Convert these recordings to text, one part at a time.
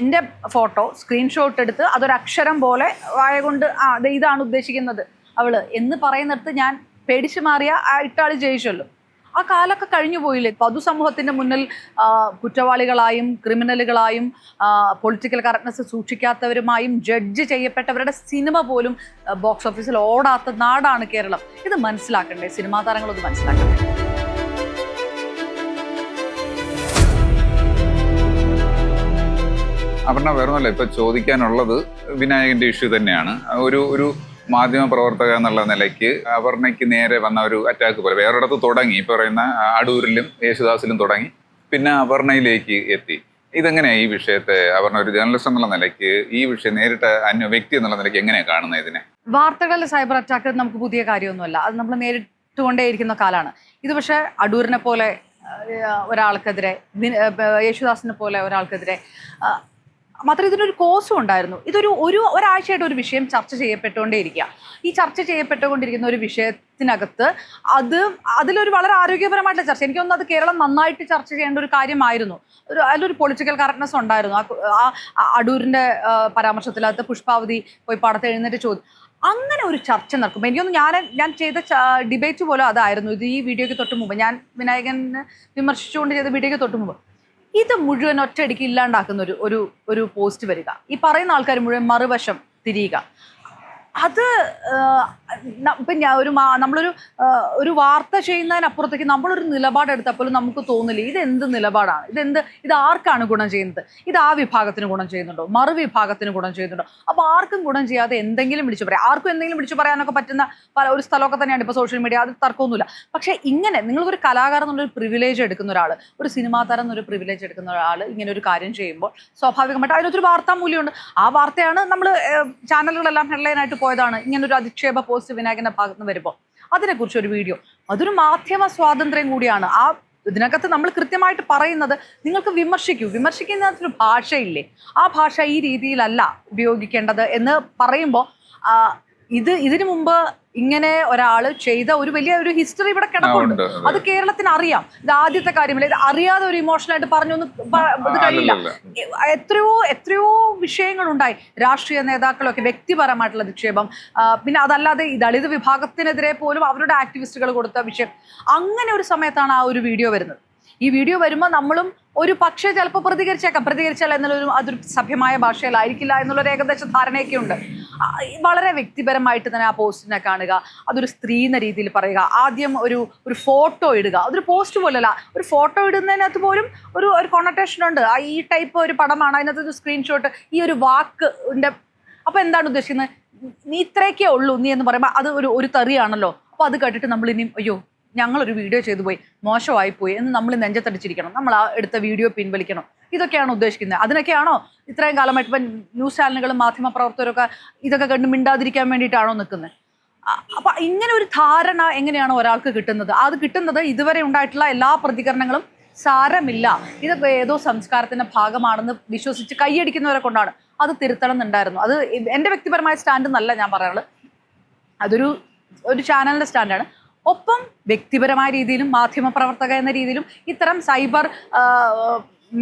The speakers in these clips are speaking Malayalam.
എന്റെ ഫോട്ടോ സ്ക്രീൻഷോട്ട് എടുത്ത് അതൊരു അക്ഷരം പോലെ വായ കൊണ്ട് ആ അത് ഇതാണ് ഉദ്ദേശിക്കുന്നത് അവൾ. എന്ന് പറയുന്നിടത്ത് ഞാൻ പേടിച്ചു മാറിയ ആ ഇട്ടാളി ജയിച്ചല്ലോ. ആ കാലമൊക്കെ കഴിഞ്ഞു പോയില്ലേ? പൊതുസമൂഹത്തിന്റെ മുന്നിൽ കുറ്റവാളികളായും ക്രിമിനലുകളായും പൊളിറ്റിക്കൽ കറക്റ്റ്നസ് സൂക്ഷിക്കാത്തവരുമായും ജഡ്ജ് ചെയ്യപ്പെട്ടവരുടെ സിനിമ പോലും ബോക്സ് ഓഫീസിൽ ഓടാത്ത നാടാണ് കേരളം. ഇത് മനസ്സിലാക്കണ്ടേ? സിനിമാ താരങ്ങളൊന്ന് മനസ്സിലാക്കണ്ടേ? അപർണ വേറൊന്നുമല്ല ഇപ്പൊ ചോദിക്കാനുള്ളത് വിനായകന്റെ ഇഷ്യൂ തന്നെയാണ്. ഒരു ഒരു മാധ്യമ പ്രവർത്തക എന്നുള്ള നിലയ്ക്ക് അപർണയ്ക്ക് നേരെ വന്ന ഒരു അറ്റാക്ക് പോലെ വേറൊരിടത്ത് തുടങ്ങി ഈ പറയുന്ന അടൂരിലും യേശുദാസിലും തുടങ്ങി പിന്നെ അപർണയിലേക്ക് എത്തി. ഇതെങ്ങനെയാണ് ഈ വിഷയത്തെ അപർണ ഒരു ജേർണലിസ്റ്റ് എന്നുള്ള നിലയ്ക്ക് ഈ വിഷയം നേരിട്ട് അന്യ വ്യക്തി എന്നുള്ള നിലയ്ക്ക് എങ്ങനെയാണ് കാണുന്നത് ഇതിനെ? വാർത്തകളിലെ സൈബർ അറ്റാക്ക് നമുക്ക് പുതിയ കാര്യമൊന്നുമല്ല. അത് നമ്മൾ നേരിട്ടുകൊണ്ടേയിരിക്കുന്ന കാലമാണ് ഇത് പക്ഷേ അടൂരിനെ പോലെ ഒരാൾക്കെതിരെ യേശുദാസിനെ പോലെ ഒരാൾക്കെതിരെ ആ, മാത്രം ഇതിനൊരു കോസും ഉണ്ടായിരുന്നു. ഇതൊരു ഒരു ഒരാഴ്ചയായിട്ട് ഒരു വിഷയം ചർച്ച ചെയ്യപ്പെട്ടുകൊണ്ടേയിരിക്കുക. ഈ ചർച്ച ചെയ്യപ്പെട്ടുകൊണ്ടിരിക്കുന്ന ഒരു വിഷയത്തിനകത്ത് അത് അതിലൊരു വളരെ ആരോഗ്യപരമായിട്ടുള്ള ചർച്ച. എനിക്ക് അത് കേരളം നന്നായിട്ട് ചർച്ച ചെയ്യേണ്ട ഒരു കാര്യമായിരുന്നു. ഒരു അതിലൊരു പൊളിറ്റിക്കൽ കറക്റ്റ്നെസ് ഉണ്ടായിരുന്നു. ആ അടൂരിന്റെ പരാമർശത്തിനകത്ത് പുഷ്പാവതി പോയി പാടത്ത് എഴുന്നേറ്റ് ചോദ്യം അങ്ങനെ ഒരു ചർച്ച നടക്കുമ്പോൾ എനിക്കൊന്ന് ഞാൻ ഞാൻ ചെയ്ത ഡിബേറ്റ് പോലും അതായിരുന്നു. ഇത് ഈ വീഡിയോയ്ക്ക് തൊട്ട് മുമ്പ് ഞാൻ വിനായകനെ വിമർശിച്ചുകൊണ്ട് ചെയ്ത വീഡിയോയ്ക്ക് തൊട്ട് മുമ്പ് ഇത് മുഴുവൻ ഒറ്റയടിക്ക് ഇല്ലാണ്ടാക്കുന്ന ഒരു ഒരു പോസ്റ്റ് വരിക. ഈ പറയുന്ന ആൾക്കാർ മുഴുവൻ മറുവശം തിരിയുക. അത് ഇപ്പം ഞാൻ ഒരു നമ്മളൊരു ഒരു വാർത്ത ചെയ്യുന്നതിനപ്പുറത്തേക്ക് നമ്മളൊരു നിലപാടെടുത്തപ്പോൾ നമുക്ക് തോന്നില്ല ഇത് എന്ത് നിലപാടാണ്? ഇത് എന്ത് ഇത് ആർക്കാണ് ഗുണം ചെയ്യുന്നത്? ഇത് ആ വിഭാഗത്തിന് ഗുണം ചെയ്യുന്നുണ്ടോ? മറുവിഭാഗത്തിന് ഗുണം ചെയ്യുന്നുണ്ടോ? അപ്പോൾ ആർക്കും ഗുണം ചെയ്യാതെ എന്തെങ്കിലും വിളിച്ചു പറയാം. ആർക്കും എന്തെങ്കിലും വിളിച്ചു പറയാനൊക്കെ പറ്റുന്ന പല ഒരു സ്ഥലമൊക്കെ തന്നെയാണ് ഇപ്പോൾ സോഷ്യൽ മീഡിയ അത് തർക്കമൊന്നുമില്ല. പക്ഷേ ഇങ്ങനെ നിങ്ങളൊരു കലാകാരൻ എന്നുള്ളൊരു പ്രിവിലേജ് എടുക്കുന്ന ഒരാൾ ഒരു സിനിമാ താരം എന്നൊരു പ്രിവിലേജ് എടുക്കുന്ന ഒരാൾ ഇങ്ങനെ ഒരു കാര്യം ചെയ്യുമ്പോൾ സ്വാഭാവികമായിട്ട് അതിനൊരു വാർത്താ മൂല്യമുണ്ട് ആ വാർത്തയാണ് നമ്മൾ ചാനലുകളെല്ലാം ഹെഡ്ലൈനായിട്ട് പോയതാണ്. ഇങ്ങനെ ഒരു അധിക്ഷേപ പോസ്റ്റ് വിനായകന്റെ ഭാഗത്ത് നിന്ന് വരുമ്പോൾ അതിനെക്കുറിച്ച് ഒരു വീഡിയോ അതൊരു മാധ്യമ സ്വാതന്ത്ര്യം കൂടിയാണ്. ആ ഇതിനകത്ത് നമ്മൾ കൃത്യമായിട്ട് പറയുന്നത് നിങ്ങൾക്ക് വിമർശിക്കൂ. വിമർശിക്കുന്നതിനൊരു ഭാഷയില്ലേ? ആ ഭാഷ ഈ രീതിയിലല്ല ഉപയോഗിക്കേണ്ടത് എന്ന് പറയുമ്പോൾ ഇത് ഇതിനു മുമ്പ് ഇങ്ങനെ ഒരാൾ ചെയ്ത ഒരു വലിയ ഒരു ഹിസ്റ്ററി ഇവിടെ കിടപ്പുണ്ട്. അത്. കേരളത്തിന് അറിയാം ഇത് ആദ്യത്തെ കാര്യമല്ല ഇത് അറിയാതെ ഒരു ഇമോഷണൽ ആയിട്ട് പറഞ്ഞൊന്നും ഇത് കഴിയില്ല. എത്രയോ എത്രയോ വിഷയങ്ങളുണ്ടായി. രാഷ്ട്രീയ നേതാക്കളൊക്കെ വ്യക്തിപരമായിട്ടുള്ള നിക്ഷേപം പിന്നെ അതല്ലാതെ ഈ ദളിത് വിഭാഗത്തിനെതിരെ പോലും അവരുടെ ആക്ടിവിസ്റ്റുകൾ കൊടുത്ത വിഷയം. അങ്ങനെ ഒരു സമയത്താണ് ആ ഒരു വീഡിയോ വരുന്നത്. ഈ വീഡിയോ വരുമ്പോൾ നമ്മളും ഒരു പക്ഷേ ചിലപ്പോൾ പ്രതികരിച്ചേക്കാം. പ്രതികരിച്ചാൽ എന്നുള്ളൊരു അതൊരു സഭ്യമായ ഭാഷയിലായിരിക്കില്ല എന്നുള്ളൊരു ഏകദേശ ധാരണയൊക്കെ ഉണ്ട് വളരെ വ്യക്തിപരമായിട്ട് തന്നെ ആ പോസ്റ്റിനെ കാണുക അതൊരു സ്ത്രീ എന്ന രീതിയിൽ പറയുക ആദ്യം ഒരു ഒരു ഫോട്ടോ ഇടുക. അതൊരു പോസ്റ്റ് പോലല്ല ഒരു ഫോട്ടോ ഇടുന്നതിനകത്ത് പോലും ഒരു ഒരു കൊണട്ടേഷൻ ഉണ്ട്. ആ ഈ ടൈപ്പ് ഒരു പടമാണ് അതിനകത്ത് ഒരു സ്ക്രീൻഷോട്ട് ഈ ഒരു വാക്കിന്റെ അപ്പോൾ എന്താണ് ഉദ്ദേശിക്കുന്നത്? നീ ഇത്രയൊക്കെ ഉള്ളൂ നീ എന്ന് പറയുമ്പോൾ അത് ഒരു ഒരു തെറിയാണല്ലോ. അപ്പോൾ അത് കേട്ടിട്ട് നമ്മൾ ഇനിയും അയ്യോ ഞങ്ങളൊരു വീഡിയോ ചെയ്തു പോയി മോശമായി പോയി എന്ന് നമ്മൾ നെഞ്ചത്തടിച്ചിരിക്കണം. നമ്മൾ ആ എടുത്ത വീഡിയോ പിൻവലിക്കണം. ഇതൊക്കെയാണ് ഉദ്ദേശിക്കുന്നത്. അതിനൊക്കെയാണോ ഇത്രയും കാലമായിട്ട് ഇപ്പം ന്യൂസ് ചാനലുകളും മാധ്യമ പ്രവർത്തകരൊക്കെ ഇതൊക്കെ കണ്ട് മിണ്ടാതിരിക്കാൻ വേണ്ടിയിട്ടാണോ നിൽക്കുന്നത്? അപ്പം ഇങ്ങനെ ഒരു ധാരണ എങ്ങനെയാണ് ഒരാൾക്ക് കിട്ടുന്നത്? അത് കിട്ടുന്നത് ഇതുവരെ ഉണ്ടായിട്ടുള്ള എല്ലാ പ്രതികരണങ്ങളും സാരമില്ല. ഇതൊക്കെ ഏതോ സംസ്കാരത്തിന്റെ ഭാഗമാണെന്ന് വിശ്വസിച്ച് കൈയടിക്കുന്നവരെ കൊണ്ടാണ്. അത് തിരുത്തണം എന്നുണ്ടായിരുന്നു. അത് എന്റെ വ്യക്തിപരമായ സ്റ്റാൻഡ് എന്നല്ല ഞാൻ പറയാനുള്ളത് അതൊരു ഒരു ചാനലിന്റെ സ്റ്റാൻഡാണ്. ഒപ്പം വ്യക്തിപരമായ രീതിയിലും മാധ്യമപ്രവർത്തക എന്ന രീതിയിലും ഇത്തരം സൈബർ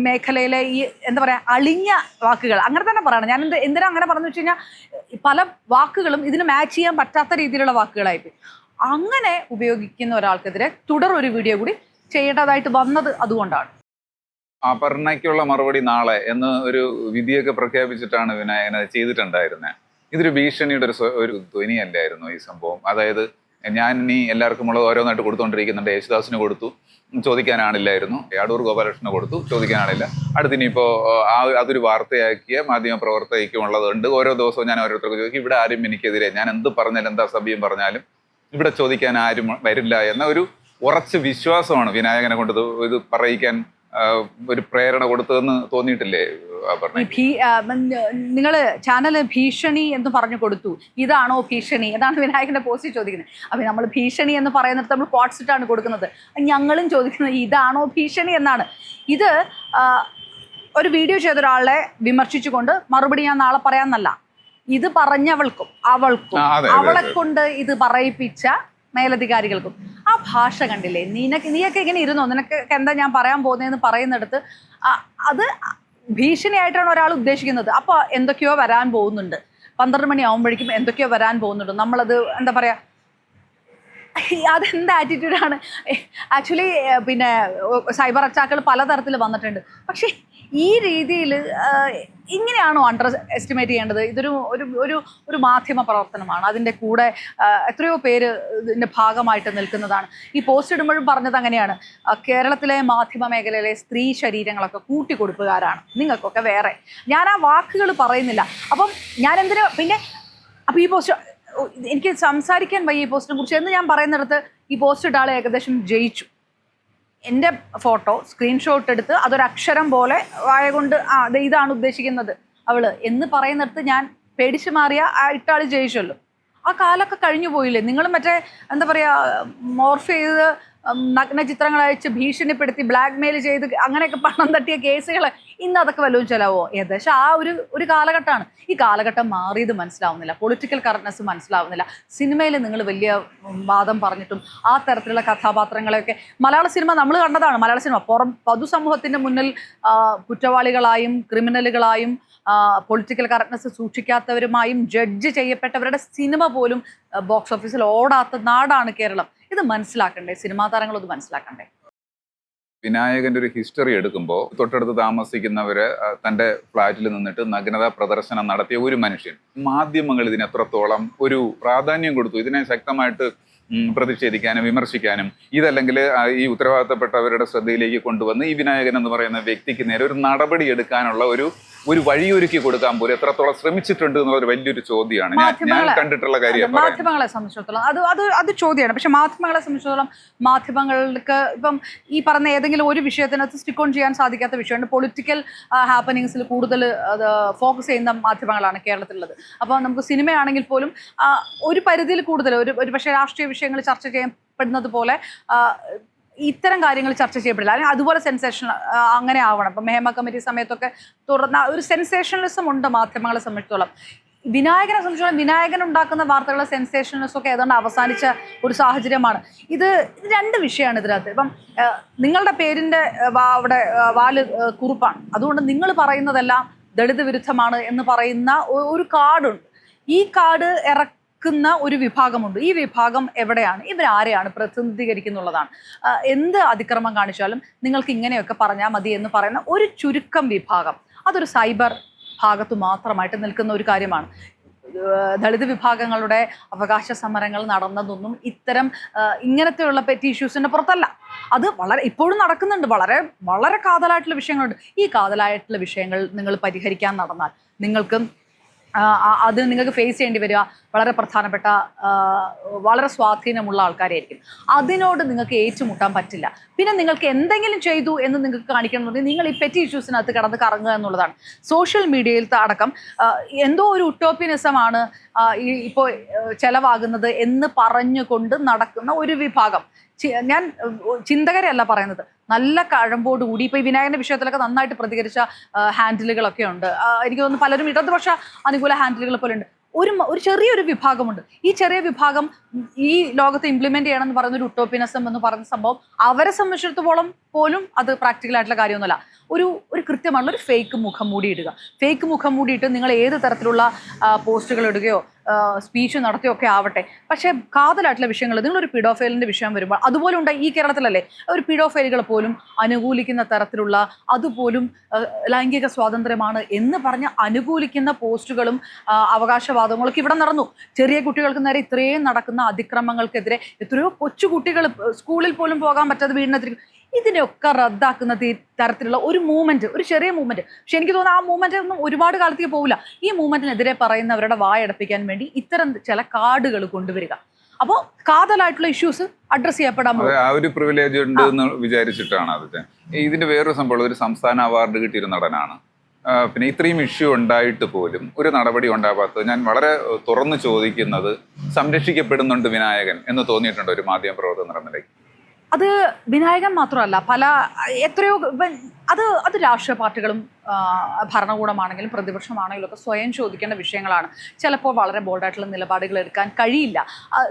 മേഖലയിലെ ഈ എന്താ പറയുക അളിഞ്ഞ വാക്കുകൾ അങ്ങനെ തന്നെ പറയണം. ഞാൻ എന്ത് എന്തിനാ അങ്ങനെ പറഞ്ഞു വെച്ച് കഴിഞ്ഞാൽ പല വാക്കുകളും ഇതിന് മാച്ച് ചെയ്യാൻ പറ്റാത്ത രീതിയിലുള്ള വാക്കുകളായിപ്പോയി. അങ്ങനെ ഉപയോഗിക്കുന്ന ഒരാൾക്കെതിരെ തുടർ ഒരു വീഡിയോ കൂടി ചെയ്യേണ്ടതായിട്ട് വന്നത് അതുകൊണ്ടാണ്. അപർണയ്ക്കുള്ള മറുപടി നാളെ എന്ന് ഒരു വിധിയൊക്കെ പ്രഖ്യാപിച്ചിട്ടാണ് വിനായകൻ ചെയ്തിട്ടുണ്ടായിരുന്നത് ഇതൊരു ഭീഷണിയുടെ ഒരു ധ്വനിയല്ലായിരുന്നു ഈ സംഭവം. അതായത് ഞാൻ ഇനി എല്ലാവർക്കും ഉള്ളത് ഓരോന്നായിട്ട് കൊടുത്തുകൊണ്ടിരിക്കുന്നുണ്ട് യേശുദാസിന് കൊടുത്തു. ചോദിക്കാനാണില്ലായിരുന്നു അടൂർ ഗോപാലകൃഷ്ണന് കൊടുത്തു. ചോദിക്കാനാണില്ല അടുത്ത് ഇനിയിപ്പോൾ ആ അതൊരു വാർത്തയാക്കിയ മാധ്യമ പ്രവർത്തകയ്ക്കും ഉള്ളതുണ്ട്. ഓരോ ദിവസവും ഞാൻ ഓരോരുത്തർക്ക് ചോദിക്കും ഇവിടെ ആരും എനിക്കെതിരെ? ഞാൻ എന്ത് പറഞ്ഞാലും എന്താ സഭ്യം പറഞ്ഞാലും ഇവിടെ ചോദിക്കാൻ ആരും വരില്ല എന്ന ഒരു ഉറച്ച വിശ്വാസമാണ് വിനായകനെ കൊണ്ട് ഇത് പറയിക്കാൻ ഒരു പ്രേരണ കൊടുത്തതെന്ന് തോന്നിയിട്ടില്ലേ? നിങ്ങൾ ചാനൽ ഭീഷണി എന്ന് പറഞ്ഞു കൊടുത്തു. ഇതാണോ ഭീഷണി? അതാണ് വിനായകന്റെ പോസ്റ്റ് ചോദിക്കുന്നത്. അപ്പൊ നമ്മൾ ഭീഷണി എന്ന് പറയുന്നിടത്ത് നമ്മൾ ക്വാട്സ് ഇട്ടാണ് കൊടുക്കുന്നത്. ഞങ്ങളും ചോദിക്കുന്നത് ഇതാണോ ഭീഷണി എന്നാണ്. ഇത് ഒരു വീഡിയോ ചെയ്ത ഒരാളെ വിമർശിച്ചുകൊണ്ട് മറുപടി ഞാൻ നാളെ പറയാന്നല്ല ഇത് പറഞ്ഞവൾക്കും അവൾക്കും അവളെ കൊണ്ട് ഇത് പറയിപ്പിച്ച മേലധികാരികൾക്കും. ആ ഭാഷ കണ്ടില്ലേ? നിനക്ക് നീയൊക്കെ ഇങ്ങനെ ഇരുന്നോ? നിനക്ക് എന്താ ഞാൻ പറയാൻ പോകുന്നതെന്ന് പറയുന്നിടത്ത് അത് ഭീഷണിയായിട്ടാണ് ഒരാൾ ഉദ്ദേശിക്കുന്നത്. അപ്പോൾ എന്തൊക്കെയോ വരാൻ പോകുന്നുണ്ട്. പന്ത്രണ്ട് മണി ആകുമ്പോഴേക്കും എന്തൊക്കെയോ വരാൻ പോകുന്നുണ്ട്. നമ്മളത് എന്താ പറയുക അതെന്ത് ആറ്റിറ്റ്യൂഡാണ് ആക്ച്വലി പിന്നെ സൈബർ അറ്റാക്കുകൾ പലതരത്തിൽ വന്നിട്ടുണ്ട്. പക്ഷേ ഈ രീതിയിൽ ഇങ്ങനെയാണോ അണ്ടർ എസ്റ്റിമേറ്റ് ചെയ്യേണ്ടത്? ഇതൊരു ഒരു ഒരു ഒരു മാധ്യമ പ്രവർത്തനമാണ്. അതിന്റെ കൂടെ എത്രയോ പേര് ഇതിന്റെ ഭാഗമായിട്ട് നിൽക്കുന്നതാണ്. ഈ പോസ്റ്റ് ഇടുമ്പോഴും പറഞ്ഞത് അങ്ങനെയാണ്. കേരളത്തിലെ മാധ്യമ മേഖലയിലെ സ്ത്രീ ശരീരങ്ങളൊക്കെ കൂട്ടിക്കൊടുപ്പുകാരാണ്. നിങ്ങൾക്കൊക്കെ വേറെ. ഞാൻ ആ വാക്കുകൾ പറയുന്നില്ല. അപ്പം ഞാൻ എന്തിനു പിന്നെ അപ്പം ഈ പോസ്റ്റ് എനിക്ക് സംസാരിക്കാൻ വയ്യ ഈ പോസ്റ്റിനെ കുറിച്ച്. എന്ന് ഞാൻ പറയുന്നിടത്ത് ഈ പോസ്റ്റ് ഇട്ട ഏകദേശം ജയിച്ചു. എന്റെ ഫോട്ടോ സ്ക്രീൻഷോട്ട് എടുത്ത് അതൊരു അക്ഷരം പോലെ വായ കൊണ്ട് ആ അത് ഇതാണ് ഉദ്ദേശിക്കുന്നത് അവൾ എന്ന് പറയുന്നിടത്ത് ഞാൻ പേടിച്ചു മാറിയ ആ ഇട്ടാൾ ജയിച്ചല്ലോ. ആ കാലൊക്കെ കഴിഞ്ഞു പോയില്ലേ? നിങ്ങൾ മറ്റേ എന്താ പറയുക മോർഫ് ചെയ്ത് നഗ്ന ചിത്രങ്ങൾ അയച്ച് ഭീഷണിപ്പെടുത്തി ബ്ലാക്ക് മെയിൽ ചെയ്ത് അങ്ങനെയൊക്കെ പണം തട്ടിയ കേസുകൾ ഇന്ന് അതൊക്കെ വല്ലതും ചിലവോ? ഏകദേശം ആ ഒരു ഒരു കാലഘട്ടമാണ്. ഈ കാലഘട്ടം മാറിയത് മനസ്സിലാവുന്നില്ല. പൊളിറ്റിക്കൽ കറക്റ്റ്നെസ് മനസ്സിലാവുന്നില്ല. സിനിമയിൽ നിങ്ങൾ വലിയ വാദം പറഞ്ഞിട്ടും ആ തരത്തിലുള്ള കഥാപാത്രങ്ങളെയൊക്കെ മലയാള സിനിമ നമ്മൾ കണ്ടതാണ്. മലയാള സിനിമ പുറം പൊതുസമൂഹത്തിന്റെ മുന്നിൽ കുറ്റവാളികളായും ക്രിമിനലുകളായും പൊളിറ്റിക്കൽ കറക്റ്റ്നെസ് സൂക്ഷിക്കാത്തവരുമായും ജഡ്ജ് ചെയ്യപ്പെട്ടവരുടെ സിനിമ പോലും ബോക്സ് ഓഫീസിൽ ഓടാത്ത നാടാണ് കേരളം. ഇത് മനസ്സിലാക്കണ്ടേ? സിനിമാ താരങ്ങളത് മനസ്സിലാക്കണ്ടേ? വിനായകന്റെ ഒരു ഹിസ്റ്ററി എടുക്കുമ്പോൾ തൊട്ടടുത്ത് താമസിക്കുന്നവര് തന്റെ ഫ്ലാറ്റിൽ നിന്നിട്ട് നഗ്നതാ പ്രദർശനം നടത്തിയ ഒരു മനുഷ്യൻ. മാധ്യമങ്ങൾ ഇതിന് എത്രത്തോളം ഒരു പ്രാധാന്യം കൊടുത്തു? ഇതിനെ ശക്തമായിട്ട് പ്രതിഷേധിക്കാനും വിമർശിക്കാനും. ഇതല്ലെങ്കിൽ ഈ ഉത്തരവാദിത്തപ്പെട്ടവരുടെ ശ്രദ്ധയിലേക്ക് കൊണ്ടുവന്ന് ഈ വിനായകൻ എന്ന് പറയുന്ന വ്യക്തിക്ക് നേരെ ഒരു നടപടി എടുക്കാനുള്ള ഒരു ഒരു വഴിയൊരുക്കി കൊടുക്കാൻ പോലും എത്രത്തോളം ശ്രമിച്ചിട്ടുണ്ട് എന്നുള്ള ഒരു വലിയൊരു ചോദ്യമാണ്. ഞാൻ കണ്ടിട്ടുള്ള കാര്യം മാധ്യമങ്ങളെ സംബന്ധിച്ചിടത്തോളം അത് അത് അത് ചോദ്യമാണ്. പക്ഷെ മാധ്യമങ്ങളെ സംബന്ധിച്ചിടത്തോളം മാധ്യമങ്ങൾക്ക് ഇപ്പം ഈ പറഞ്ഞ ഏതെങ്കിലും ഒരു വിഷയത്തിനകത്ത് സ്റ്റിക്ക് ഓൺ ചെയ്യാൻ സാധിക്കാത്ത വിഷയമുണ്ട്. പൊളിറ്റിക്കൽ ഹാപ്പനിങ്സിൽ കൂടുതൽ അത് ഫോക്കസ് ചെയ്യുന്ന മാധ്യമങ്ങളാണ് കേരളത്തിലുള്ളത്. അപ്പോൾ നമുക്ക് സിനിമയാണെങ്കിൽ പോലും ഒരു പരിധിയിൽ കൂടുതൽ ഒരു ഒരു പക്ഷേ രാഷ്ട്രീയ വിഷയങ്ങൾ ചർച്ച ചെയ്യപ്പെടുന്നത് പോലെ ഇത്തരം കാര്യങ്ങൾ ചർച്ച ചെയ്യപ്പെടില്ല. അല്ലെങ്കിൽ അതുപോലെ സെൻസേഷൻ അങ്ങനെ ആവണം. ഇപ്പം മേമ കമ്മിറ്റി സമയത്തൊക്കെ തുറന്ന ഒരു സെൻസേഷണലിസം ഉണ്ട് മാധ്യമങ്ങളെ സംബന്ധിച്ചോളം. വിനായകനെ സംബന്ധിച്ചോളം വിനായകൻ ഉണ്ടാക്കുന്ന വാർത്തകളുടെ സെൻസേഷനലിസം ഒക്കെ ഏതാണ്ട് അവസാനിച്ച ഒരു സാഹചര്യമാണ്. ഇത് രണ്ട് വിഷയമാണ് ഇതിനകത്ത്. ഇപ്പം നിങ്ങളുടെ പേരിന്റെ അവിടെ വാൽ കുറിപ്പാണ്. അതുകൊണ്ട് നിങ്ങൾ പറയുന്നതെല്ലാം ദളിത് വിരുദ്ധമാണ് എന്ന് പറയുന്ന ഒരു കാർഡുണ്ട്. ഈ കാർഡ് ഇറക്കുന്ന ഒരു വിഭാഗമുണ്ട്. ഈ വിഭാഗം എവിടെയാണ്? ഇവരാരെയാണ് പ്രതിനിധീകരിക്കുന്നുള്ളതാണ്. എന്ത് അതിക്രമം കാണിച്ചാലും നിങ്ങൾക്ക് ഇങ്ങനെയൊക്കെ പറഞ്ഞാൽ മതി എന്ന് പറയുന്ന ഒരു ചുരുക്കം വിഭാഗം. അതൊരു സൈബർ ഭാഗത്തു മാത്രമായിട്ട് നിൽക്കുന്ന ഒരു കാര്യമാണ്. ദളിത് വിഭാഗങ്ങളുടെ അവകാശ സമരങ്ങൾ നടന്നതൊന്നും ഇത്തരം ഇങ്ങനത്തെയുള്ള പെറ്റി ഇഷ്യൂസിന്റെ പുറത്തല്ല. അത് വളരെ ഇപ്പോഴും നടക്കുന്നുണ്ട്. വളരെ വളരെ കാതലായിട്ടുള്ള വിഷയങ്ങളുണ്ട്. ഈ കാതലായിട്ടുള്ള വിഷയങ്ങൾ നിങ്ങൾ പരിഹരിക്കാൻ നടന്നാൽ നിങ്ങൾക്ക് അത് നിങ്ങൾക്ക് ഫേസ് ചെയ്യേണ്ടി വരിക. വളരെ പ്രധാനപ്പെട്ട വളരെ സ്വാധീനമുള്ള ആൾക്കാരായിരിക്കും. അതിനോട് നിങ്ങൾക്ക് ഏറ്റുമുട്ടാൻ പറ്റില്ല. പിന്നെ നിങ്ങൾക്ക് എന്തെങ്കിലും ചെയ്തു എന്ന് നിങ്ങൾക്ക് കാണിക്കണമെന്നുണ്ടെങ്കിൽ നിങ്ങൾ ഈ പെറ്റി ഇഷ്യൂസിനകത്ത് കടന്ന് കറങ്ങുക എന്നുള്ളതാണ്. സോഷ്യൽ മീഡിയയിലത്തെ അടക്കം എന്തോ ഒരു ഉട്ടോപ്യനിസമാണ് ഇപ്പോൾ ചെലവാകുന്നത് എന്ന് പറഞ്ഞുകൊണ്ട് നടക്കുന്ന ഒരു വിഭാഗം. ഞാൻ ചിന്തകരല്ല പറയുന്നത്. നല്ല കഴമ്പോടുകൂടി ഇപ്പോൾ ഈ വിനായകന്റെ വിഷയത്തിലൊക്കെ നന്നായിട്ട് പ്രതികരിച്ച ഹാൻഡിലുകളൊക്കെ ഉണ്ട്. എനിക്ക് തോന്നുന്നു പലരും ഇടതുപക്ഷ അനുകൂല ഹാൻഡിലുകൾ പോലെ ഉണ്ട്. ഒരു ഒരു ചെറിയൊരു വിഭാഗമുണ്ട്. ഈ ചെറിയ വിഭാഗം ഈ ലോകത്ത് ഇംപ്ലിമെന്റ് ചെയ്യണം എന്ന് പറയുന്ന ഒരു ഉട്ടോപ്പിനസം എന്ന് പറയുന്ന സംഭവം അവരെ സംബന്ധിച്ചിടത്തോളം പോലും അത് പ്രാക്ടിക്കൽ ആയിട്ടുള്ള കാര്യമൊന്നുമല്ല. ഒരു ഒരു കൃത്യമായിട്ടുള്ള ഒരു ഫേക്ക് മുഖം മൂടി ഇടുക. ഫേക്ക് മുഖം മൂടിയിട്ട് നിങ്ങൾ ഏത് തരത്തിലുള്ള പോസ്റ്റുകൾ ഇടുകയോ സ്പീച്ച് നടത്തുകയോ ഒക്കെ ആവട്ടെ. പക്ഷേ കാതലായിട്ടുള്ള വിഷയങ്ങൾ നിങ്ങളൊരു പിഡോഫൈലിന്റെ വിഷയം വരുമ്പോൾ അതുപോലെ ഉണ്ട് ഈ കേരളത്തിലല്ലേ? ഒരു പിഡോഫൈലുകൾ പോലും അനുകൂലിക്കുന്ന തരത്തിലുള്ള അതുപോലും ലൈംഗിക സ്വാതന്ത്ര്യമാണ് എന്ന് പറഞ്ഞ് അനുകൂലിക്കുന്ന പോസ്റ്റുകളും അവകാശവാദങ്ങളൊക്കെ ഇവിടെ നടന്നു. ചെറിയ കുട്ടികൾക്ക് നേരെ ഇത്രയും നടക്കുന്ന അതിക്രമങ്ങൾക്കെതിരെ എത്രയോ കൊച്ചു കുട്ടികൾ സ്കൂളിൽ പോലും പോകാൻ പറ്റാതെ വീടിനെതിരെ ഇതിനെയൊക്കെ റദ്ദാക്കുന്ന തരത്തിലുള്ള ഒരു മൂവ്മെന്റ് ഒരു ചെറിയ മൂവ്മെന്റ് പക്ഷെ എനിക്ക് തോന്നുന്നു ആ മൂവ്മെന്റ് ഒന്നും ഒരുപാട് കാലത്തേക്ക് പോകില്ല ഈ മൂവ്മെന്റിനെതിരെ പറയുന്നവരുടെ വായടപ്പിക്കാൻ വേണ്ടി ഇത്തരം ചില കാർഡുകൾ കൊണ്ടുവരിക. അപ്പോൾ കാതലായിട്ടുള്ള ഇഷ്യൂസ് അഡ്രസ് ചെയ്യപ്പെടാൻ ആ ഒരു പ്രിവിലേജ് ഉണ്ട് എന്ന് വിചാരിച്ചിട്ടാണ് അത്. ഇതിന്റെ വേറൊരു സംഭവം ഒരു സംസ്ഥാന അവാർഡ് കിട്ടിയൊരു നടനാണ്. പിന്നെ ഇത്രയും ഇഷ്യൂ ഉണ്ടായിട്ട് പോലും ഒരു നടപടി ഉണ്ടാവാത്തത് ഞാൻ വളരെ തുറന്നു ചോദിക്കുന്നത് സംരക്ഷിക്കപ്പെടുന്നുണ്ട് വിനായകൻ എന്ന് തോന്നിയിട്ടുണ്ട് ഒരു മാധ്യമ പ്രവർത്തകൻ എന്ന നിലയ്ക്ക്. അത് വിനായകൻ മാത്രമല്ല പല എത്രയോ അത് അത് രാഷ്ട്രീയ പാർട്ടികളും ഭരണകൂടമാണെങ്കിലും പ്രതിപക്ഷമാണെങ്കിലും ഒക്കെ സ്വയം ചോദിക്കേണ്ട വിഷയങ്ങളാണ്. ചിലപ്പോൾ വളരെ ബോൾഡായിട്ടുള്ള നിലപാടുകൾ എടുക്കാൻ കഴിയില്ല.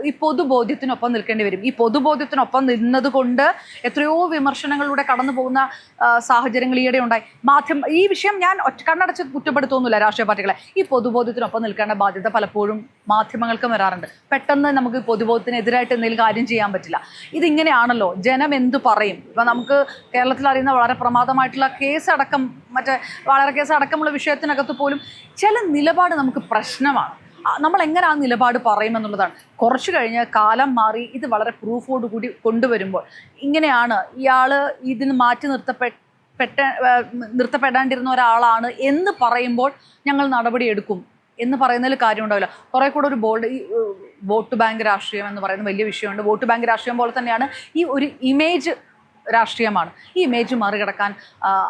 ഈ പൊതുബോധ്യത്തിനൊപ്പം നിൽക്കേണ്ടി വരും. ഈ പൊതുബോധ്യത്തിനൊപ്പം നിന്നത് കൊണ്ട് എത്രയോ വിമർശനങ്ങളിലൂടെ കടന്നു പോകുന്ന സാഹചര്യങ്ങൾ ഈയിടെ ഉണ്ടായി. മാധ്യമ ഈ വിഷയം ഞാൻ ഒറ്റ കണ്ണടച്ച് കുറ്റപ്പെടുത്തുന്നില്ല രാഷ്ട്രീയ പാർട്ടികളെ. ഈ പൊതുബോധ്യത്തിനൊപ്പം നിൽക്കേണ്ട ബാധ്യത പലപ്പോഴും മാധ്യമങ്ങൾക്കും വരാറുണ്ട്. പെട്ടെന്ന് നമുക്ക് പൊതുബോധത്തിനെതിരായിട്ട് എന്തെങ്കിലും കാര്യം ചെയ്യാൻ പറ്റില്ല. ഇതിങ്ങനെയാണല്ലോ. ജനം എന്തു പറയും? ഇപ്പം നമുക്ക് കേരളത്തിൽ അറിയുന്ന വളരെ പ്രമാദമായിട്ടുള്ള കേസ് അടക്കം മറ്റേ വളരെ കേസ് അടക്കമുള്ള വിഷയത്തിനകത്ത് പോലും ചില നിലപാട് നമുക്ക് പ്രശ്നമാണ്. നമ്മൾ എങ്ങനെ ആ നിലപാട് പറയുമെന്നുള്ളതാണ് കുറച്ച് കഴിഞ്ഞ് കാലം മാറി ഇത് വളരെ പ്രൂഫോട് കൂടി കൊണ്ടുവരുമ്പോൾ ഇങ്ങനെയാണ് ഇയാൾ ഇതിന് മാറ്റി നിർത്തപ്പെട്ട പെട്ട നിർത്തപ്പെടാണ്ടിരുന്ന ഒരാളാണ് എന്ന് പറയുമ്പോൾ ഞങ്ങൾ നടപടിയെടുക്കും എന്ന് പറയുന്നതിൽ കാര്യം ഉണ്ടാവില്ല കുറെ കൂടെ ഒരു ബോൾഡ് ഈ വോട്ട് ബാങ്ക് രാഷ്ട്രീയം എന്ന് പറയുന്ന വലിയ വിഷയമുണ്ട്. വോട്ട് ബാങ്ക് രാഷ്ട്രീയം പോലെ തന്നെയാണ് ഈ ഒരു ഇമേജ് രാഷ്ട്രീയമാണ്. ഈ ഇമേജ് മറികടക്കാൻ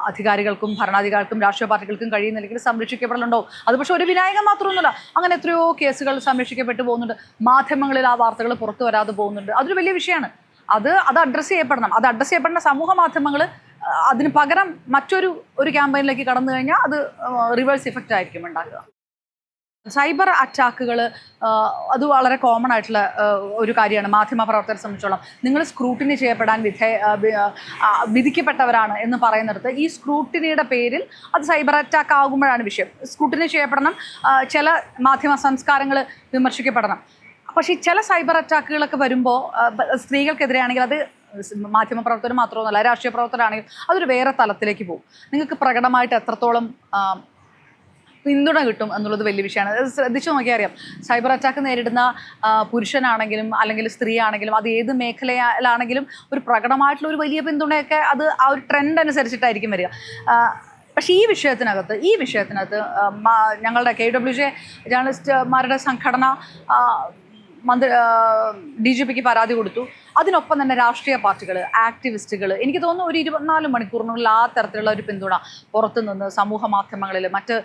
അധികാരികൾക്കും ഭരണാധികാരികൾക്കും രാഷ്ട്രീയ പാർട്ടികൾക്കും കഴിയുന്നില്ലെങ്കിൽ സംരക്ഷിക്കപ്പെടലുണ്ടോ? അത് പക്ഷേ ഒരു വിനായകൻ മാത്രമൊന്നുമല്ല. അങ്ങനെ എത്രയോ കേസുകൾ സംരക്ഷിക്കപ്പെട്ടു പോകുന്നുണ്ട്. മാധ്യമങ്ങളിൽ ആ വാർത്തകൾ പുറത്തു വരാതെ പോകുന്നുണ്ട്. അതൊരു വലിയ വിഷയമാണ്. അത് അത് അഡ്രസ്സ് ചെയ്യപ്പെടണം. അത് അഡ്രസ്സ് ചെയ്യപ്പെടുന്ന സമൂഹ മാധ്യമങ്ങൾ അതിന് പകരം മറ്റൊരു ഒരു ക്യാമ്പയിനിലേക്ക് കടന്നു കഴിഞ്ഞാൽ അത് റിവേഴ്സ് ഇഫക്റ്റ് ആയിരിക്കും ഉണ്ടാക്കുക സൈബർ അറ്റാക്കുകൾ അത് വളരെ കോമൺ ആയിട്ടുള്ള ഒരു കാര്യമാണ് മാധ്യമ പ്രവർത്തകരെ സംബന്ധിച്ചോളം. നിങ്ങൾ സ്ക്രൂട്ടിനി ചെയ്യപ്പെടാൻ വിധേ വിധിക്കപ്പെട്ടവരാണ് എന്ന് പറയുന്നിടത്ത് ഈ സ്ക്രൂട്ടിനിയുടെ പേരിൽ അത് സൈബർ അറ്റാക്ക് ആകുമ്പോഴാണ് വിഷയം. സ്ക്രൂട്ടിനി ചെയ്യപ്പെടണം ചില മാധ്യമ സംസ്കാരങ്ങൾ വിമർശിക്കപ്പെടണം. പക്ഷേ ചില സൈബർ അറ്റാക്കുകളൊക്കെ വരുമ്പോൾ സ്ത്രീകൾക്കെതിരെയാണെങ്കിൽ അത് മാധ്യമ പ്രവർത്തകർ മാത്രമൊന്നുമല്ല രാഷ്ട്രീയ പ്രവർത്തകരാണെങ്കിൽ അതൊരു വേറെ തലത്തിലേക്ക് പോകും. നിങ്ങൾക്ക് പ്രകടമായിട്ട് എത്രത്തോളം പിന്തുണ കിട്ടും എന്നുള്ളത് വലിയ വിഷയമാണ്. അത് ശ്രദ്ധിച്ചു നോക്കിയാൽ അറിയാം. സൈബർ അറ്റാക്ക് നേരിടുന്ന പുരുഷനാണെങ്കിലും അല്ലെങ്കിൽ സ്ത്രീ ആണെങ്കിലും അത് ഏത് മേഖലയിലാണെങ്കിലും ഒരു പ്രകടമായിട്ടുള്ള ഒരു വലിയ പിന്തുണയൊക്കെ അത് ആ ഒരു ട്രെൻഡ് അനുസരിച്ചിട്ടായിരിക്കും വരിക. പക്ഷേ ഈ വിഷയത്തിനകത്ത് ഈ വിഷയത്തിനകത്ത് ഞങ്ങളുടെ കെ ഡബ്ല്യു ജെ ജേർണലിസ്റ്റ്മാരുടെ സംഘടന മന്ത്രി ഡി ജി പിക്ക് പരാതി കൊടുത്തു. അതിനൊപ്പം തന്നെ രാഷ്ട്രീയ പാർട്ടികൾ ആക്ടിവിസ്റ്റുകൾ എനിക്ക് തോന്നുന്നു ഒരു ഇരുപത്തിനാല് മണിക്കൂറിനുള്ളിൽ ആ തരത്തിലുള്ള ഒരു പിന്തുണ പുറത്തുനിന്ന് സമൂഹ മാധ്യമങ്ങളിൽ മറ്റ്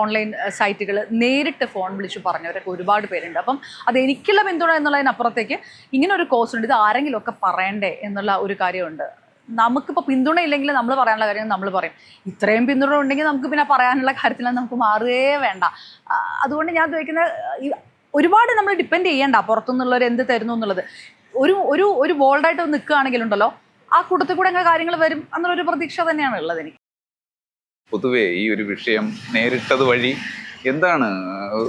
ഓൺലൈൻ സൈറ്റുകൾ നേരിട്ട് ഫോൺ വിളിച്ച് പറഞ്ഞവരൊക്കെ ഒരുപാട് പേരുണ്ട്. അപ്പം അത് എനിക്കുള്ള പിന്തുണ എന്നുള്ളതിനപ്പുറത്തേക്ക് ഇങ്ങനെ ഒരു കോഴ്സ് ഉണ്ട്. ഇത് ആരെങ്കിലുമൊക്കെ പറയണ്ടേ എന്നുള്ള ഒരു കാര്യമുണ്ട്. നമുക്കിപ്പോൾ പിന്തുണ ഇല്ലെങ്കിൽ നമ്മൾ പറയാനുള്ള കാര്യം നമ്മൾ പറയും. ഇത്രയും പിന്തുണ ഉണ്ടെങ്കിൽ നമുക്ക് പിന്നെ പറയാനുള്ള കാര്യത്തിൽ നമുക്ക് മാറുകയേ വേണ്ട. അതുകൊണ്ട് ഞാൻ ചോദിക്കുന്നത് ഒരുപാട് നമ്മൾ ഡിപ്പെൻഡ് ചെയ്യണ്ട പുറത്തുനിന്നുള്ളവർ എന്ത് തരുന്നു എന്നുള്ളത്. ഒരു ഒരു ഒരു ബോൾഡായിട്ട് നിൽക്കുകയാണെങ്കിലുണ്ടല്ലോ ആ കൂട്ടത്തിൽ കൂടെ അങ്ങനെ കാര്യങ്ങൾ വരും എന്നുള്ളൊരു പ്രതീക്ഷ തന്നെയാണ് ഉള്ളത് എനിക്ക്. പൊതുവേ ഈ ഒരു വിഷയം നേരിട്ടത് വഴി എന്താണ്?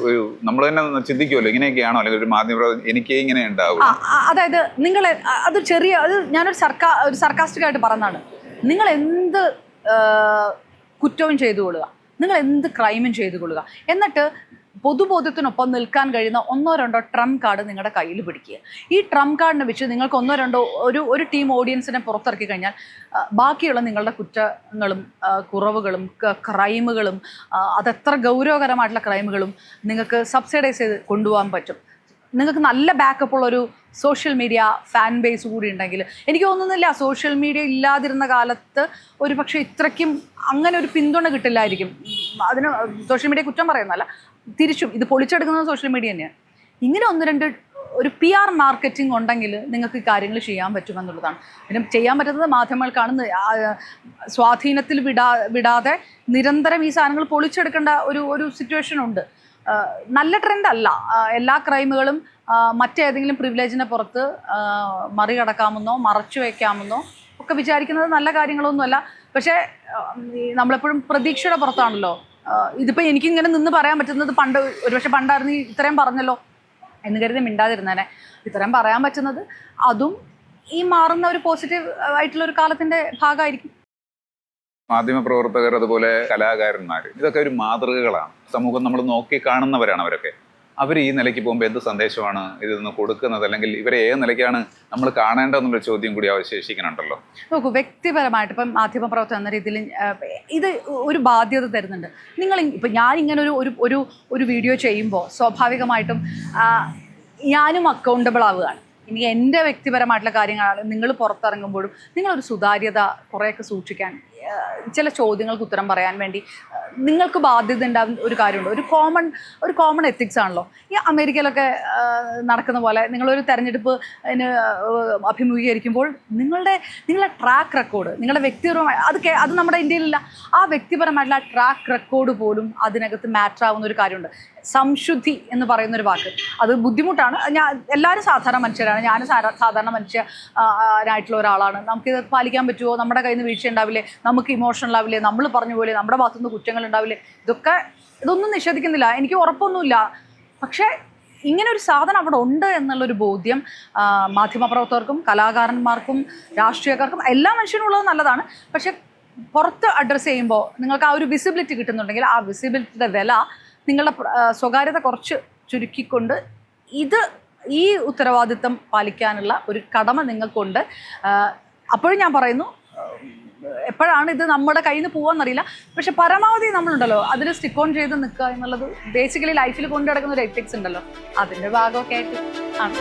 ഒരു നമ്മൾ തന്നെ ചിന്തിക്കുമല്ലോ ഇങ്ങനെയൊക്കെയാണോ? അല്ലെങ്കിൽ ഒരു മാധ്യമ എനിക്ക് ഇങ്ങനെ ഉണ്ടാവും അതായത് നിങ്ങൾ അത് ചെറിയ അത് ഞാനൊരു സർക്കാ ഒരു സർക്കാസ്റ്റിക്കായിട്ട് പറഞ്ഞതാണ് നിങ്ങൾ എന്ത് കുറ്റവും ചെയ്തു കൊള്ളുക. നിങ്ങൾ എന്ത് ക്രൈമും ചെയ്തു കൊള്ളുക. എന്നിട്ട് പൊതുബോധ്യത്തിനൊപ്പം നിൽക്കാൻ കഴിയുന്ന ഒന്നോ രണ്ടോ ട്രംപ് കാർഡ് നിങ്ങളുടെ കയ്യിൽ പിടിക്കുക. ഈ ട്രംപ് കാർഡിനെ വെച്ച് നിങ്ങൾക്ക് ഒന്നോ രണ്ടോ ഒരു ഒരു ടീം ഓഡിയൻസിനെ പുറത്തിറക്കി കഴിഞ്ഞാൽ ബാക്കിയുള്ള നിങ്ങളുടെ കുറ്റങ്ങളും കുറവുകളും ക്രൈമുകളും അതെത്ര ഗൗരവകരമായിട്ടുള്ള ക്രൈമുകളും നിങ്ങൾക്ക് സബ്സിഡൈസ് ചെയ്ത് കൊണ്ടുപോകാൻ പറ്റും. നിങ്ങൾക്ക് നല്ല ബാക്കപ്പ് ഉള്ളൊരു സോഷ്യൽ മീഡിയ ഫാൻ ബേസ് കൂടി ഉണ്ടെങ്കിൽ എനിക്ക് തോന്നുന്നില്ല സോഷ്യൽ മീഡിയ ഇല്ലാതിരുന്ന കാലത്ത് ഒരു പക്ഷേ ഇത്രയ്ക്കും അങ്ങനെ ഒരു പിന്തുണ കിട്ടില്ലായിരിക്കും. അതിന് സോഷ്യൽ മീഡിയ കുറ്റം പറയുന്നതല്ല. തിരിച്ചും ഇത് പൊളിച്ചെടുക്കുന്നത് സോഷ്യൽ മീഡിയ തന്നെയാണ് ഇങ്ങനെ ഒന്ന് രണ്ട് ഒരു പി ആർ മാർക്കറ്റിംഗ് ഉണ്ടെങ്കിൽ നിങ്ങൾക്ക് കാര്യങ്ങൾ ചെയ്യാൻ പറ്റുമെന്നുള്ളതാണ് പിന്നെ ചെയ്യാൻ പറ്റുന്നത് മാധ്യമങ്ങൾക്കാണ് സ്വാധീനത്തിൽ വിടാ വിടാതെ നിരന്തരം ഈ സാധനങ്ങൾ പൊളിച്ചെടുക്കേണ്ട ഒരു ഒരു സിറ്റുവേഷൻ ഉണ്ട്. നല്ല ട്രെൻഡ് അല്ല. എല്ലാ ക്രൈമുകളും മറ്റേതെങ്കിലും പ്രിവിലേജിനെ പുറത്ത് മറികടക്കാമെന്നോ മറച്ചു വയ്ക്കാമെന്നോ ഒക്കെ വിചാരിക്കുന്നത് നല്ല കാര്യങ്ങളൊന്നുമല്ല. പക്ഷേ നമ്മളെപ്പോഴും പ്രതീക്ഷയുടെ പുറത്താണല്ലോ. ഇതിപ്പോൾ എനിക്കിങ്ങനെ നിന്ന് പറയാൻ പറ്റുന്നത് പണ്ട് ഒരുപക്ഷെ പണ്ടായിരുന്നു ഇത്രയും പറഞ്ഞല്ലോ എന്ന് കരുതി മിണ്ടാതിരുന്നേനെ. ഇത്രയും പറയാൻ പറ്റുന്നത് അതും ഈ മാറുന്ന ഒരു പോസിറ്റീവ് ആയിട്ടുള്ള ഒരു കാലത്തിന്റെ ഭാഗമായിരിക്കും. മാധ്യമപ്രവർത്തകർ അതുപോലെ കലാകാരന്മാർ ഇതൊക്കെ ഒരു മാതൃകകളാണ്. സമൂഹം നമ്മൾ നോക്കി കാണുന്നവരാണ് അവരൊക്കെ. അവർ ഈ നിലയ്ക്ക് പോകുമ്പോൾ എന്ത് സന്ദേശമാണ് ഇതിൽ നിന്ന് കൊടുക്കുന്നത്? അല്ലെങ്കിൽ ഇവരെ ഏത് നിലയ്ക്കാണ് നമ്മൾ കാണേണ്ടതെന്നുള്ള ചോദ്യം കൂടി അവശേഷിക്കുന്നുണ്ടല്ലോ. നോക്കൂ വ്യക്തിപരമായിട്ട് ഇപ്പം മാധ്യമപ്രവർത്തനം എന്ന രീതിയിൽ ഇത് ഒരു ബാധ്യത തരുന്നുണ്ട്. നിങ്ങൾ ഇപ്പം ഞാൻ ഇങ്ങനെ ഒരു ഒരു ഒരു വീഡിയോ ചെയ്യുമ്പോൾ സ്വാഭാവികമായിട്ടും ഞാനും അക്കൗണ്ടബിൾ ആവുകയാണ്. ഇനി എന്റെ വ്യക്തിപരമായിട്ടുള്ള കാര്യങ്ങളാണ് നിങ്ങൾ പുറത്തിറങ്ങുമ്പോഴും നിങ്ങളൊരു സുതാര്യത കുറേയൊക്കെ സൂക്ഷിക്കാൻ ചില ചോദ്യങ്ങൾക്ക് ഉത്തരം പറയാൻ വേണ്ടി നിങ്ങൾക്ക് ബാധ്യത ഉണ്ടാകുന്ന ഒരു കാര്യമുണ്ട്. ഒരു കോമൺ ഒരു കോമൺ എത്തിക്സ് ആണല്ലോ. ഈ അമേരിക്കയിലൊക്കെ നടക്കുന്ന പോലെ നിങ്ങളൊരു തെരഞ്ഞെടുപ്പ് അഭിമുഖീകരിക്കുമ്പോൾ നിങ്ങളുടെ നിങ്ങളുടെ ട്രാക്ക് റെക്കോർഡ് നിങ്ങളുടെ വ്യക്തിപരമായ അത് അത് നമ്മുടെ ഇന്ത്യയിലില്ല. ആ വ്യക്തിപരമായിട്ടുള്ള ട്രാക്ക് റെക്കോർഡ് പോലും അതിനകത്ത് മാറ്റർ ആവുന്ന ഒരു കാര്യമുണ്ട്. സംശുദ്ധി എന്ന് പറയുന്ന ഒരു വാക്ക്. അത് ബുദ്ധിമുട്ടാണ്. ഞാൻ എല്ലാവരും സാധാരണ മനുഷ്യരാണ്. ഞാൻ സാധാരണ മനുഷ്യ ആ, ആ, ആയിട്ടുള്ള ഒരാളാണ്. നമുക്കിത് പാലിക്കാൻ പറ്റുമോ നമ്മുടെ കയ്യിൽ നിന്ന് വീഴ്ച ഉണ്ടാവില്ലേ? നമുക്ക് ഇമോഷണൽ ആവില്ലേ? നമ്മൾ പറഞ്ഞ പോലെ നമ്മുടെ ഭാഗത്തുനിന്ന് കുറ്റങ്ങൾ ഉണ്ടാവില്ലേ? ഇതൊക്കെ ഇതൊന്നും നിഷേധിക്കുന്നില്ല. എനിക്ക് ഉറപ്പൊന്നുമില്ല. പക്ഷേ ഇങ്ങനെ ഒരു സാധനം അവിടെ ഉണ്ട് എന്നുള്ളൊരു ബോധ്യം മാധ്യമപ്രവർത്തകർക്കും കലാകാരന്മാർക്കും രാഷ്ട്രീയക്കാർക്കും എല്ലാ മനുഷ്യനും ഉള്ളത് നല്ലതാണ്. പക്ഷേ പുറത്ത് അഡ്രസ്സ് ചെയ്യുമ്പോൾ നിങ്ങൾക്ക് ആ ഒരു വിസിബിലിറ്റി കിട്ടുന്നുണ്ടെങ്കിൽ ആ വിസിബിലിറ്റിയുടെ വില നിങ്ങളുടെ സ്വകാര്യത കുറച്ച് ചുരുക്കിക്കൊണ്ട് ഇത് ഈ ഉത്തരവാദിത്തം പാലിക്കാനുള്ള ഒരു കടമ നിങ്ങൾക്കുണ്ട്. അപ്പോഴും ഞാൻ പറയുന്നു എപ്പോഴാണ് ഇത് നമ്മുടെ കയ്യിൽ നിന്ന് പോവാന്നറിയില്ല. പക്ഷെ പരമാവധി നമ്മളുണ്ടല്ലോ അതിൽ സ്റ്റിക്ക് ഓൺ ചെയ്ത് നിൽക്കുക എന്നുള്ളത് ബേസിക്കലി ലൈഫിൽ കൊണ്ടു നടക്കുന്ന ഒരു എത്തിക്സ് ഉണ്ടല്ലോ. അതിന്റെ ഭാഗമൊക്കെ ആയിട്ട് ആണ്.